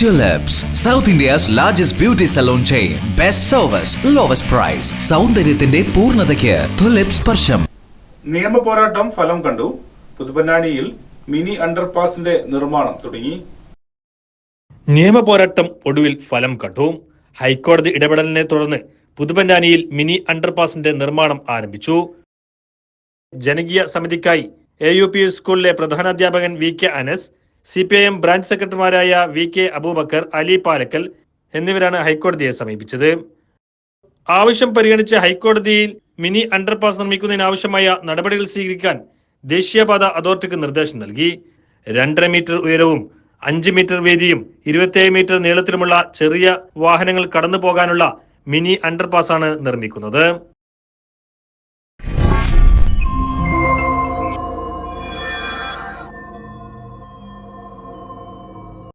Tulips, south India's largest beauty salon chain best service lowest price സൗന്ദര്യത്തിന്റെ പൂർണതയ്ക്ക് tulip സ്പർശം. നിയമ പോരാട്ടം ഫലം കണ്ടു. പുതുപ്പന്നാനിയിൽ മിനി അണ്ടർപാസിന്റെ നിർമ്മാണം തുടങ്ങി. നിയമ പോരാട്ടം ഒടുവിൽ ഫലം കണ്ടു. ഹൈക്കോടതി ഇടപെടലിനെ തുടർന്ന് പുതുപന്നാനിയിൽ മിനി അണ്ടർപാസിന്റെ നിർമ്മാണം ആരംഭിച്ചു. ജനകീയ സമിതിക്കായി എ യു പി സ്കൂളിലെ പ്രധാനാധ്യാപകൻ V K Anas C P I M branch സെക്രട്ടറിമാരായ വി കെ അബൂബക്കർ അലി പാലക്കൽ എന്നിവരാണ് ഹൈക്കോടതിയെ സമീപിച്ചത്. ആവശ്യം പരിഗണിച്ച് ഹൈക്കോടതിയിൽ മിനി അണ്ടർപാസ് നിർമ്മിക്കുന്നതിനാവശ്യമായ നടപടികൾ സ്വീകരിക്കാൻ ദേശീയപാത അതോറിറ്റിക്ക് നിർദ്ദേശം നൽകി. രണ്ടര മീറ്റർ ഉയരവും അഞ്ച് മീറ്റർ വീതിയും ഇരുപത്തിയേഴ് മീറ്റർ നീളത്തിലുമുള്ള ചെറിയ വാഹനങ്ങൾ കടന്നു പോകാനുള്ള മിനി അണ്ടർപാസാണ് നിർമ്മിക്കുന്നത്.